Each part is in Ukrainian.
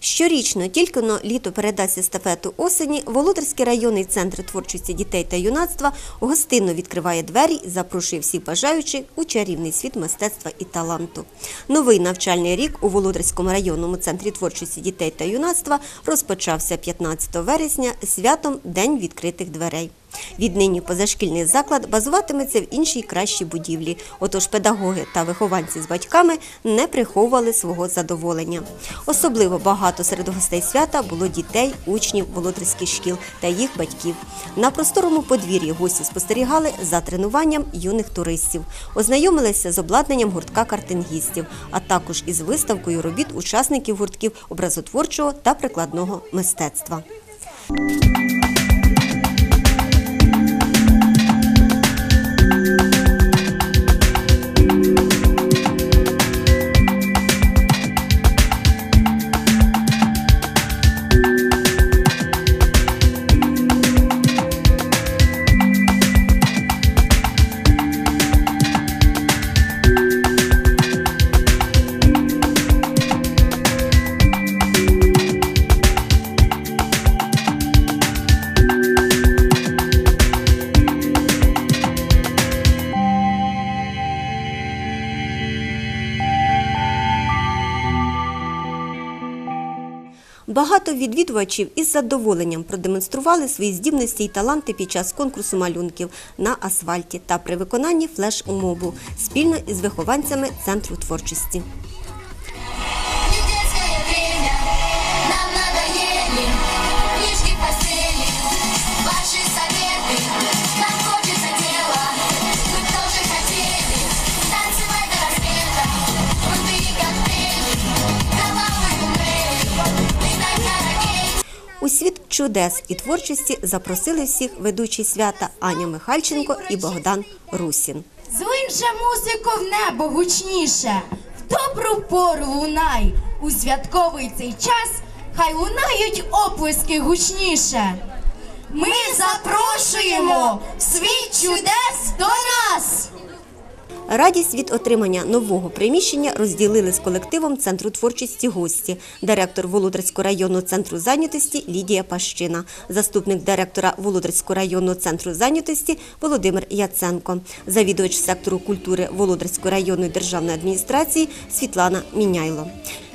Щорічно, тільки но літо передасть естафету осені, Володарський районний центр творчості дітей та юнацтва гостинно відкриває двері запрошує всіх бажаючих у чарівний світ мистецтва і таланту. Новий навчальний рік у Володарському районному центрі творчості дітей та юнацтва розпочався 15 вересня святом День відкритих дверей. Віднині позашкільний заклад базуватиметься в іншій кращій будівлі. Отож, педагоги та вихованці з батьками не приховували свого задоволення. Особливо багато серед гостей свята було дітей, учнів володарських шкіл та їх батьків. На просторому подвір'ї гості спостерігали за тренуванням юних туристів, ознайомилися з обладнанням гуртка картингістів, а також із виставкою робіт учасників гуртків образотворчого та прикладного мистецтва. Багато відвідувачів із задоволенням продемонстрували свої здібності і таланти під час конкурсу малюнків на асфальті та при виконанні флеш-мобу спільно із вихованцями центру творчості. Світ чудес і творчості запросили всіх ведучі свята Аня Михальченко і Богдан Русін. Злинше музико в небо гучніше, в добру пору лунай, у святковий цей час хай лунають оплески гучніше. Ми запрошуємо світ чудес до нас! Радість від отримання нового приміщення розділили з колективом Центру творчості гості, директор Володарського районного центру зайнятості Лідія Пащина, заступник директора Володарського районного центру зайнятості Володимир Яценко, завідувач сектору культури Володарської районної державної адміністрації Світлана Міняйло.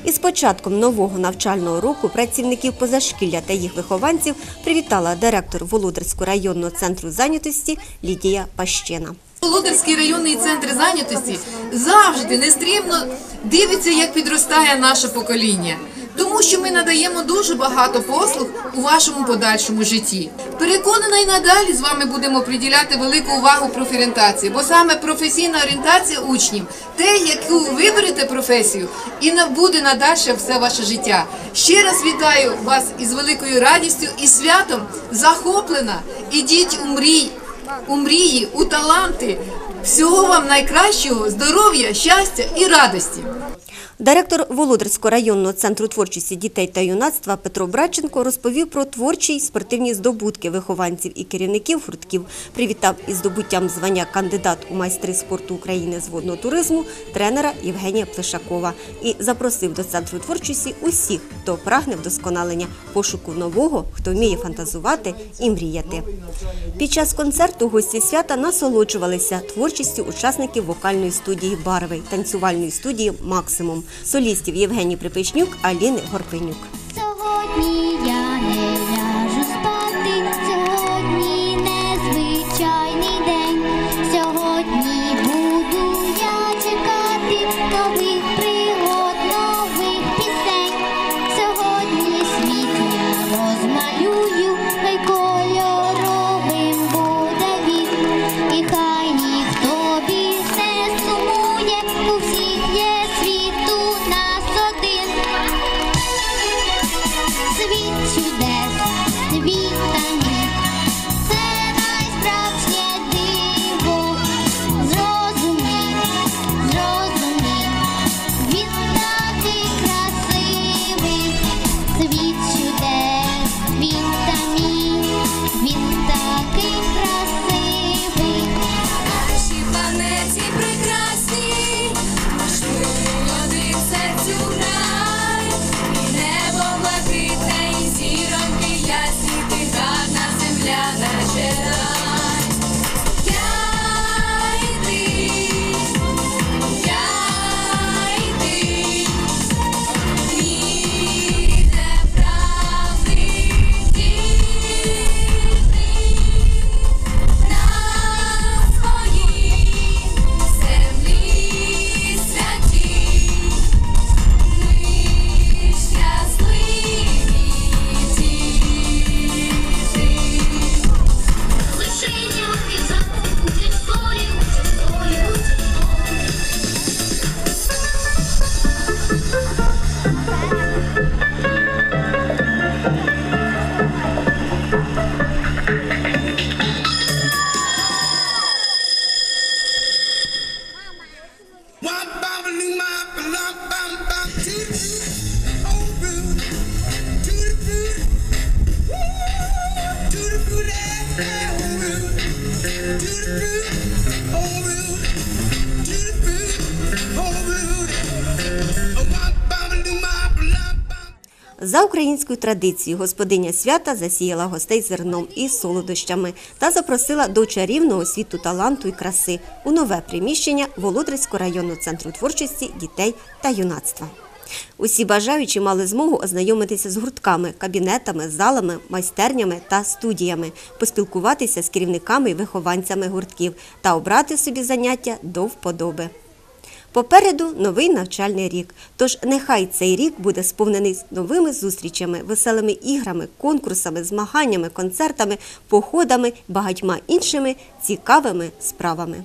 Із початком нового навчального року працівників позашкілля та їх вихованців привітала директор Володарського районного центру зайнятості Лідія Пащина. Володарський районний центр зайнятості завжди нестримно дивиться, як підростає наше покоління. Тому що ми надаємо дуже багато послуг у вашому подальшому житті. Переконана і надалі з вами будемо приділяти велику увагу профорієнтації, бо саме професійна орієнтація учнів, те, яку виберете професію, і буде надальше все ваше життя. Ще раз вітаю вас із великою радістю і святом. Захоплена. Ідіть у мрій, у мрії, у таланти. Всього вам найкращого, здоров'я, щастя і радості. Директор Володарського районного центру творчості дітей та юнацтва Петро Браченко розповів про творчі й спортивні здобутки вихованців і керівників гуртків. Привітав із здобуттям звання кандидат у майстри спорту України з водного туризму тренера Євгенія Плешакова і запросив до центру творчості усіх, хто прагне вдосконалення пошуку нового, хто вміє фантазувати і мріяти. Під час концерту гості свята насолоджувалися творчістю учасників вокальної студії Барви, танцювальної студії Максимум, солістів Євгеній Припишнюк, Аліни Горпенюк. TV. За українською традицією господиня свята засіяла гостей зерном і солодощами та запросила до чарівного світу таланту і краси у нове приміщення Володарського районного центру творчості дітей та юнацтва. Усі бажаючі мали змогу ознайомитися з гуртками, кабінетами, залами, майстернями та студіями, поспілкуватися з керівниками і вихованцями гуртків та обрати собі заняття до вподоби. Попереду новий навчальний рік. Тож нехай цей рік буде сповнений новими зустрічами, веселими іграми, конкурсами, змаганнями, концертами, походами, багатьма іншими цікавими справами.